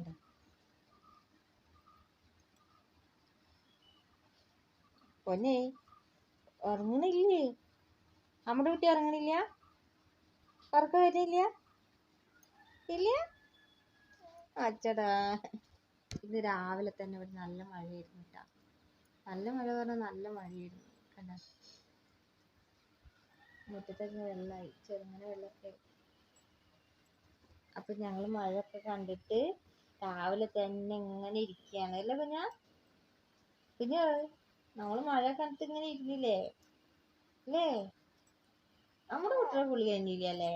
കണ്ടോ പൊന്നെ ഉറങ്ങണില്ലേ നമ്മുടെ കുട്ടി ഉറങ്ങണില്ല? ഉറക്കം വരുന്നില്ല? ഇല്ല? അച്ചടാ. ഇന്ന് രാവിലെ തന്നെ ഇവിടെ നല്ല മഴയായിരുന്നു കേട്ടോ. നല്ല മഴ പറഞ്ഞാൽ നല്ല മഴയായിരുന്നു കണ്ട. മുറ്റത്തൊക്കെ വെള്ളമായി ചെറുങ്ങനെ വെള്ളമൊക്കെ അപ്പൊ ഞങ്ങൾ മഴയൊക്കെ കണ്ടിട്ട് രാവിലെ തന്നെ ഇങ്ങനെ ഇരിക്കുകയാണ് അല്ലേ കുഞ്ഞാ? കുഞ്ഞ് നമ്മൾ മഴ കണ്ടിട്ട് ഇങ്ങനെ ഇരുന്നില്ലേ? അല്ലേ? നമ്മുടെ കുട്ടികളെ കുളി കഴിഞ്ഞില്ല അല്ലേ?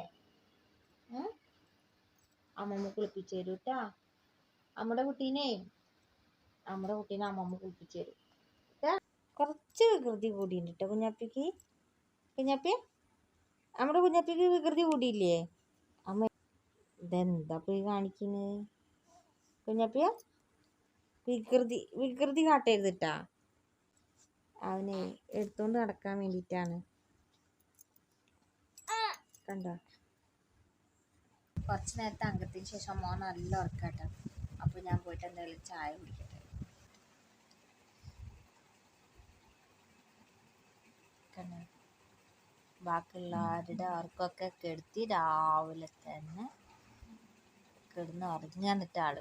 അമ്മമ്മ കുളിപ്പിച്ചു തരൂ കേട്ടാ നമ്മുടെ കുട്ടീനെ നമ്മുടെ കുട്ടീനെ അമ്മമ്മ കുളിപ്പിച്ചു തരും? കുറച്ച് വികൃതി കൂടിയുണ്ട് കേട്ടോ കുഞ്ഞാപ്പിക്ക്. കുഞ്ഞാപ്പി നമ്മുടെ കുഞ്ഞാപ്പിക്ക് വികൃതി കൂടിയില്ലേ? അമ്മ ഇതെന്താ പോയി കാണിക്കുന്നത് കുഞ്ഞാപ്പിയ? വികൃതി വികൃതി കാട്ടരുത് കേട്ടാ അവനെ എടുത്തോണ്ട് നടക്കാൻ വേണ്ടിയിട്ടാണ്. കണ്ടോ? കുറച്ച് നേരത്തെ അംഗത്തിന് ശേഷം മോൻ നല്ല ഉറക്കാട്ടോ. അപ്പോൾ ഞാൻ പോയിട്ട് എന്തായാലും ചായ കുടിക്കട്ടെ. ബാക്കിയുള്ള ആരുടെ ആർക്കൊക്കെ കെടുത്തി രാവിലെ തന്നെ കിടന്ന് ഉറങ്ങി. എന്നിട്ട് ആൾ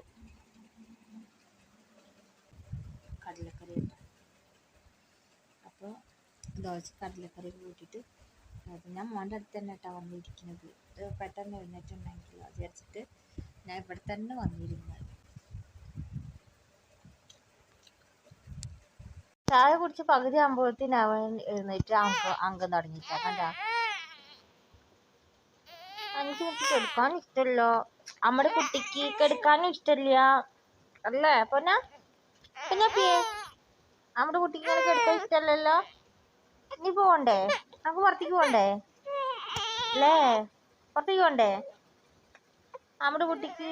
കടലക്കറി ഉണ്ട് അപ്പോൾ ദോശ കടലക്കറി കൂട്ടിയിട്ട് അത് ഞാൻ മോന്റെ അടുത്ത് തന്നെ കേട്ടോ വന്നിരിക്കുന്നത്. പെട്ടെന്ന് എഴുന്നേറ്റുണ്ടെങ്കിലോ വിചാരിച്ചിട്ട് ഞാൻ ഇവിടെ തന്നെ വന്നിരുന്നത്. ചായ കുടിച്ച് പകുതി ആകുമ്പോഴത്തേന് അവൻ എഴുന്നേറ്റ് അങ്ക അംഗം തുടങ്ങിച്ചാ കണ്ട മിനിറ്റ് കെടുക്കാൻ ഇഷ്ടമല്ല നമ്മുടെ കുട്ടിക്ക് കെടുക്കാനും ഇഷ്ടമില്ല അല്ലേ? പൊന്നാ പിന്നെ നമ്മുടെ കുട്ടിക്ക് ഇങ്ങനെ കെടുക്കാൻ ഇഷ്ടമല്ലല്ലോ നീ പോകണ്ടേ നമുക്ക് പുറത്തേക്ക് പോകണ്ടേ അല്ലേ പുറത്തേക്ക് പോകണ്ടേ നമ്മുടെ കുട്ടിക്ക്